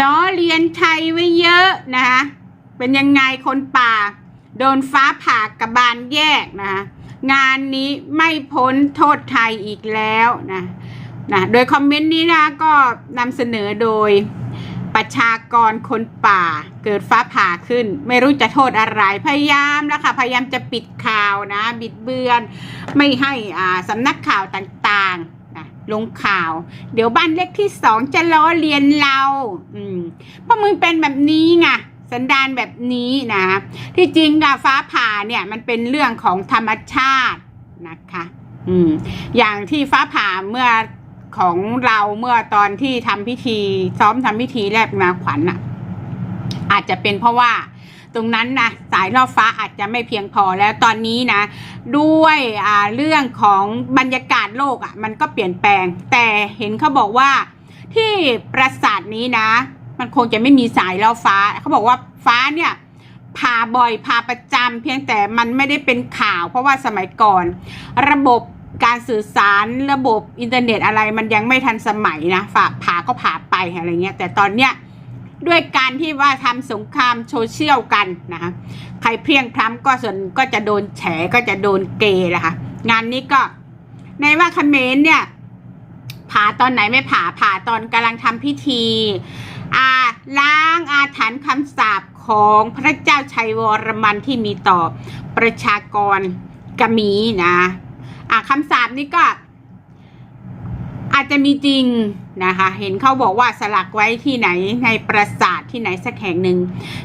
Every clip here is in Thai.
ล้อเลียนไทยไว้เยอะนะคะเป็นยังไงคนป่า โดนฟ้าผ่ากระบาลแยกนะคะงานนี้ไม่พ้นโทษไทยอีกแล้วนะนะโดยคอมเมนต์นี้นะก็นำเสนอโดยประชากรคนป่า เกิดฟ้าผ่าขึ้น ไม่รู้จะโทษอะไรพยายามแล้วค่ะพยายามจะปิดข่าวนะ บิดเบือน ไม่ให้อ่าสำนักข่าวต่างๆ ลงข่าว เดี๋ยวบ้านเลขที่สองจะล้อเลียนเรา อืมเพราะมึงเป็นแบบนี้ไงสันดานแบบนี้นะ ที่จริงอะฟ้าผ่าเนี่ยมันเป็นเรื่องของธรรมชาตินะคะ อืม อย่างที่ฟ้าผ่าเมื่อของเราเมื่อตอนที่ทำพิธี ซ้อมทำพิธีแลบนาขวัญอะอาจจะเป็นเพราะว่า ตรงนั้นนะสายล่อฟ้าอาจจะไม่เพียงพอแล้วตอนนี้นะ ด้วยเรื่องของบรรยากาศโลกอะ่ะมันก็เปลี่ยนแปลง แต่เห็นเขาบอกว่าที่ปราสาทนี้นะ มันคงจะไม่มีสายล่อฟ้าเขาบอกว่าฟ้าเนี่ยพาบ่อยพาประจำเพียงแต่มันไม่ได้เป็นข่าว เพราะว่าสมัยก่อน ระบบการสื่อสารระบบอินเทอร์เน็ตอะไรมันยังไม่ทันสมัยนะฝาผ่าก็ผ่าไปอะไรเงี้ยแต่ตอนเนี้ย ด้วยการที่ว่าทำสงครามโซเชียลกันนะคะใครเพียงพล้ำก็ส่วนก็จะโดนแฉก็จะโดนเกย์นะคะงานนี้ก็ในว่าเขมรเนี่ยผ่าตอนไหนไม่ผ่าผ่าตอนกำลังทำพิธีอาล้างอาถรรพ์คำสาปของพระเจ้าชัยวรมันที่มีต่อประชากรกมีนะอ่าคำสาปนี้ก็ จะมีจริงนะคะ เห็นเขาบอกว่าสลักไว้ที่ไหนในปราสาทที่ไหนสักแห่งหนึ่ง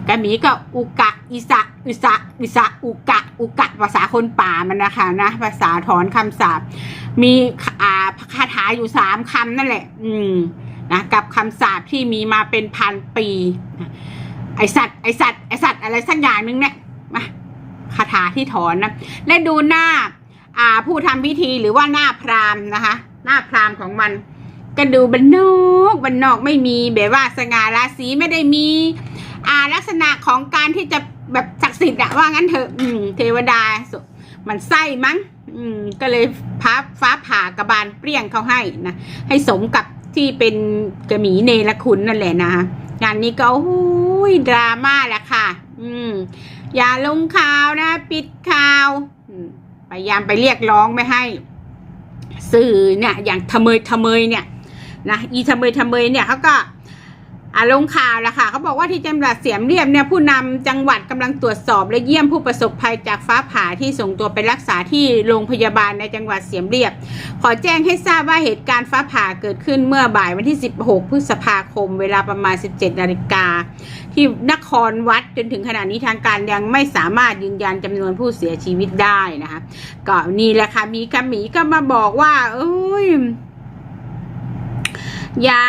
กะหมีก็อุกะอิสะอิสะอิสะอุกะอุกะภาษาคนป่ามันนะคะนะภาษาถอนคำสาปมีอ่าคาถาอยู่สามคำนั่นแหละ อืมนะกับคำสาปที่มีมาเป็นพันปี ไอสัตว์ไอสัตว์ไอสัตว์อะไรสักอย่างหนึงเนี่ยมาคาถาที่ถอนนะและดูหน้าอ่าผู้ทำพิธีหรือว่าหน้าพราหมณ์นะคะ หน้าพราหมณ์ของมันก็ดูบันนอกบันนอกไม่มีแบบว่าสง่าราศีไม่ได้มีอ่าลักษณะของการที่จะแบบศักดิ์สิทธิ์อะว่างั้นเถอะอืมเทวดามันไส้มั้ง อืม ก็เลยฟ้าฟ้าผ่ากระบาลเปรี้ยงเขาให้นะให้สมกับที่เป็นกระหมีเนรคุณนั่นแหละนะงานนี้ก็โอ้ยดราม่าแหละค่ะ อืม อย่าลงข่าวนะ ปิดข่าวพยายามไปเรียกร้องไม่ให้ สื่อเนี่ยอย่างทะเมยทะเมยเนี่ยนะอีทะเมยทะเมยเนี่ยเขาก็ อาลงข่าวล้วค่ะเขาบอกว่าที่จังหวัดเสียมเรียบเนี่ยผู้นำจังหวัดกำลังตรวจสอบและเยี่ยมผู้ประสบภัยจากฟ้าผ่าที่ส่งตัวไปรักษาที่โรงพยาบาลในจังหวัดเสียมเรียบ ขอแจ้งให้ทราบว่าเหตุการณ์ฟ้าผ่าเกิดขึ้นเมื่อบ่ายวันที่ 16 พฤษภาคม เวลาประมาณ 17 นาฬิกาที่นครวัดจนถึงขณะนี้ทางการยังไม่สามารถยืนยันจำนวนผู้เสียชีวิตได้นะคะก็นี่แหละค่ะมีกระหมีก็มาบอกว่าเอ้ยอย่า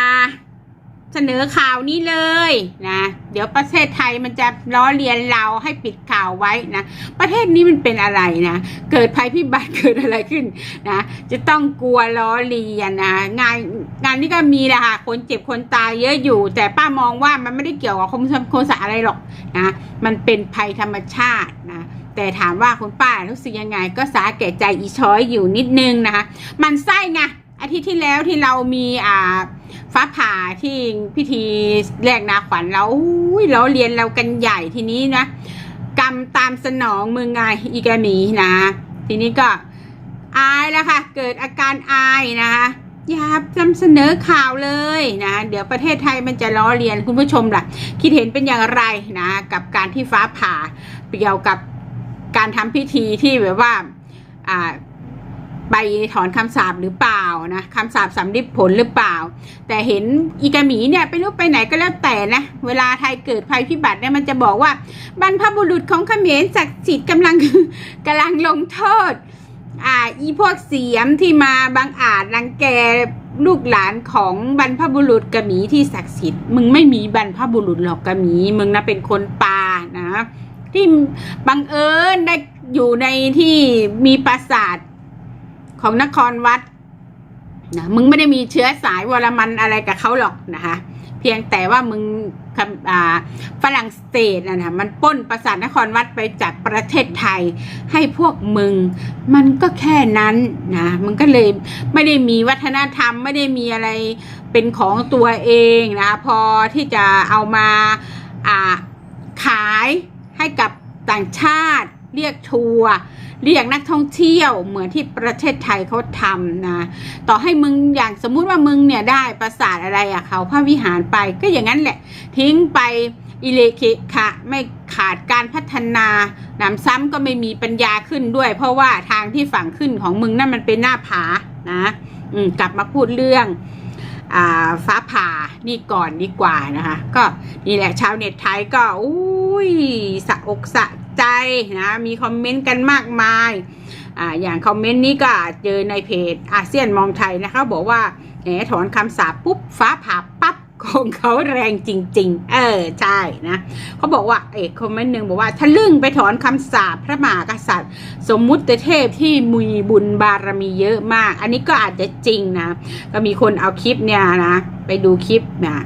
เสนอข่าวนี้เลยนะเดี๋ยวประเทศไทยมันจะล้อเลียนเราให้ปิดข่าวไว้นะประเทศนี้มันเป็นอะไรนะเกิดภัยพิบัติเกิดอะไรขึ้นนะจะต้องกลัวล้อเลียนนะงานงานนี้ก็มีแหละค่ะคนเจ็บคนตายเยอะอยู่ แต่ป้ามองว่ามันไม่ได้เกี่ยวกับคนคนสาอะไรหรอกนะมันเป็นภัยธรรมชาตินะแต่ถามว่าคุณป้ารู้สึกยังไง ก็สาแก่ใจอีช้อยอยู่นิดนึงนะคะมันไส้ไงอาทิตย์ที่แล้วที่เรามีอ่า ฟ้าผ่าที่พิธีแรกนาขวัญเราอุ้ยเราเรียนเรากันใหญ่ทีนี้นะกรรมตามสนองมึงไงอีแกหมีนะ ทีนี้ก็อายแล้วค่ะ เกิดอาการอายนะคะอย่านำเสนอข่าวเลยนะ เดี๋ยวประเทศไทยมันจะล้อเลียนคุณผู้ชมล่ะ คิดเห็นเป็นอย่างไรนะ กับการที่ฟ้าผ่าเกี่ยวกับการทำพิธีที่แบบว่าอ่า ไปถอนคำสาปหรือเปล่านะคำสาปสำลิดผลหรือเปล่า แต่เห็นอีกาหมีเนี่ยไปรู้ไปไหนก็แล้วแต่นะ เวลาไทยเกิดภัยพิบัติเนี่ยมันจะบอกว่า บรรพบุรุษของเขมรศักดิ์สิทธิ์กำลังกำลังลงโทษอ่าอีพวกเสียมที่มาบังอาจรังแกลูกหลานของบรรพบุรุษกะหมีที่ศักดิ์สิทธิ์มึงไม่มีบรรพบุรุษหรอกกะหมีมึงนะเป็นคนป่านะที่บังเอิญได้อยู่ในที่มีปราสาท ของนครวัดนะมึงไม่ได้มีเชื้อสายวรมันอะไรกับเขาหรอกนะคะเพียงแต่ว่ามึงฝรั่งเศสนะนะมันป้นประสาทนครวัดไปจากประเทศไทย ให้พวกมึง มันก็แค่นั้นนะมึงก็เลยไม่ได้มีวัฒนธรรมไม่ได้มีอะไรเป็นของตัวเองนะพอที่จะเอามาาขายให้กับต่างชาติเรียกทัวร์ เรียกนักท่องเที่ยวเหมือนที่ประเทศไทยเขาทำนะ ต่อให้มึงอย่างสมมุติว่ามึงเนี่ยได้ประสาทอะไรอะเขาพระวิหารไปก็อย่างนั้นแหละ ทิ้งไปอิเลเคคะไม่ขาดการพัฒนาหนำซ้ำก็ไม่มีปัญญาขึ้นด้วย เพราะว่าทางที่ฝั่งขึ้นของมึงนั่นมันเป็นหน้าผานะกลับมาพูดเรื่องอฟ้าผ่านี่ก่อนดีกว่านะคะ ก็นี่แหละชาวเน็ตไทยก็อุ้ยสะอกสะ ใจนะมีคอมเมนต์กันมากมายอ่าอย่างคอมเมนต์นี้ก็เจอในเพจอาเซียนมองไทยนะคะบอกว่าแหมถอนคำสาปปุ๊บฟ้าผ่าปั๊บของเขาแรงจริง ๆ เออใช่นะเขาบอกว่าเอกคอมเมนต์หนึ่งบอกว่าทะลึ่งไปถอนคำสาปพระมหากษัตริย์ สมมุติเทพที่มีบุญบารมีเยอะมาก อันนี้ก็อาจจะจริงนะ ก็มีคนเอาคลิปเนี่ยนะ ไปดูคลิปนะ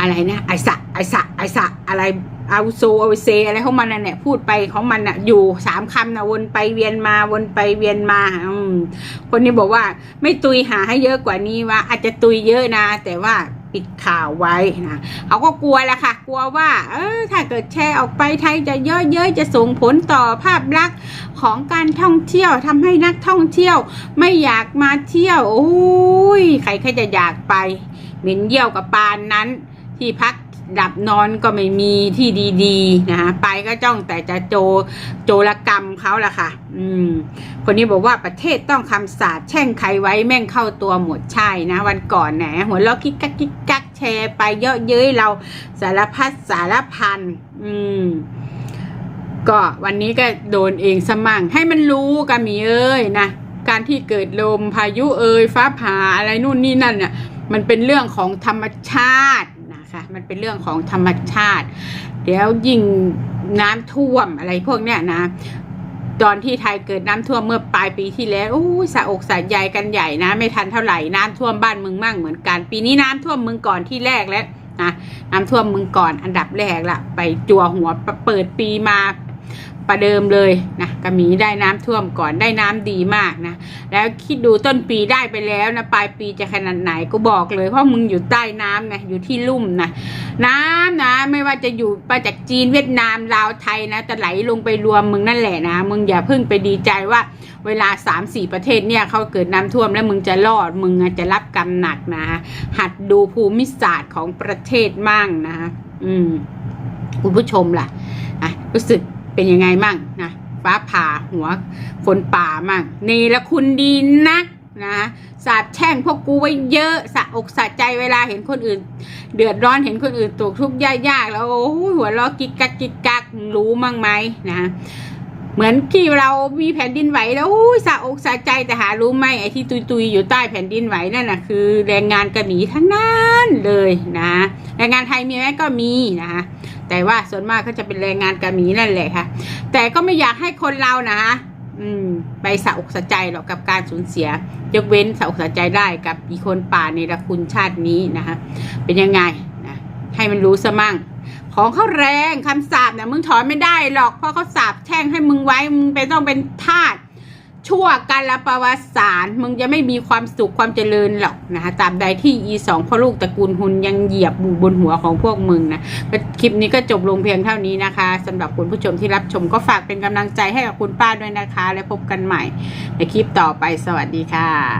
อะไรนะไอสะไอสะไอสะอะไร เอาโซเอาเซอะไรของมันน่ะเนี่ยพูดไปของมันน่ะอยู่สามคำนะวนไปเวียนมาวนไปเวียนมาอืมคนนี้บอกว่า ไม่ตุยหาให้เยอะกว่านี้ว่า อาจจะตุยเยอะนะ แต่ว่าปิดข่าวไว้นะเขาก็กลัวแหละค่ะ กลัวว่า เออถ้าเกิดแชร์ออกไปไทยจะเยอะๆจะส่งผลต่อภาพลักษณ์ของการท่องเที่ยวทำให้นักท่องเที่ยว ไม่อยากมาเที่ยวโอ้ยใครใครจะอยากไป เหม็นเยี่ยวกับปานนั้น ที่พัก ดับนอนก็ไม่มีที่ดีๆนะคะไปก็จ้องแต่จะโจโจรกรรมเขาละค่ะ อืม คนนี้บอกว่าประเทศต้องคำสาปแช่งใครไว้แม่งเข้าตัวหมดใช่นะ วันก่อนแหนหัวเราะกิ๊กกักกิ๊กกักแชร์ไปเยอะเย้ยเราสารพัดสารพันอืมก็วันนี้ก็โดนเองสมั่งให้มันรู้กันมีเอ้ยนะการที่เกิดลมพายุเอ่ยฟ้าผ่าอะไรนู่นนี่นั่นเนี่ยมันเป็นเรื่องของธรรมชาติ คะมันเป็นเรื่องของธรรมชาติ เดี๋ยวยิ่งน้ำท่วมอะไรพวกเนี้ยนะตอนที่ไทยเกิดน้ำท่วมเมื่อปลายปีที่แล้วโอ้สะอกสะใยกันใหญ่นะ ไม่ทันเท่าไหร่น้ำท่วมบ้านมึงมั่งเหมือนกัน ปีนี้น้ำท่วมมึงก่อนที่แรกแล้วนะน้ำท่วมมึงก่อนอันดับแรกละไปจัวหัวเปิดปีมา ประเดิมเลยนะกระหมีได้น้ำท่วมก่อนได้น้ำดีมากนะ แล้วคิดดูต้นปีได้ไปแล้วนะปลายปีจะขนาดไหนก็บอกเลยเพราะมึงอยู่ใต้น้ำไงอยู่ที่ลุ่มนะน้ำนะ ไม่ว่าจะอยู่มาจากจีนเวียดนามลาวไทยนะจะไหลลงไปรวมมึงนั่นแหละนะ มึงอย่าเพิ่งไปดีใจว่าเวลาสามสี่ประเทศเนี่ยเขาเกิดน้ำท่วมแล้วมึงจะรอดมึงจะรับกรรมหนักนะ หัดดูภูมิศาสตร์ของประเทศมั่งนะ อืม คุณผู้ชมล่ะอะรู้สึก เป็นยังไงมั่งนะฟ้าผ่าหัวคนป่ามั่งนี่ละคุณดีนักนะสาบแช่งพวกกูไว้เยอะสะอกสะใจเวลาเห็นคนอื่น เดือดร้อนเห็นคนอื่นตกทุกข์ยากๆแล้วโอ้หัวเรากิกกักกิกกักรู้มั่งไหมนะเหมือนที่เรามีแผ่นดินไหวแล้วอุ้ยสะอกสะใจแต่หารู้ไหมไอ้ที่ตุยๆอยู่ใต้แผ่นดินไหวนั่นน่ะคือ แรงงานกระหนีทั้งนั้นเลยนะแรงงานไทยมีไหมก็มีนะ แต่ว่าส่วนมากก็จะเป็นแรงงานกระหนีนั่นแหละค่ะ แต่ก็ไม่อยากให้คนเรานะอืม ไปสะอกสะใจหรอกกับการสูญเสีย ยกเว้นสะอกสะใจได้กับอีคนป่าในละคุณชาตินี้นะคะ เป็นยังไงนะให้มันรู้ซะมั่ง ของเขาแรงคำสาปเนี่ยมึงถอนไม่ได้หรอกเพราะเขาสาปแช่งให้มึงไว้มึงไปต้องเป็นทาส ชั่วกาลประวัติศาสตร์มึงจะไม่มีความสุขความเจริญหรอกนะคะตามใดที่อีสองพ่อลูกตระกูลหุนยังเหยียบบูบนหัวของพวกมึงนะคลิปนี้ก็จบลงเพียงเท่านี้นะคะสำหรับคุณผู้ชมที่รับชมก็ฝากเป็นกำลังใจให้กับคุณป้าด้วยนะคะ และพบกันใหม่ในคลิปต่อไปสวัสดีค่ะ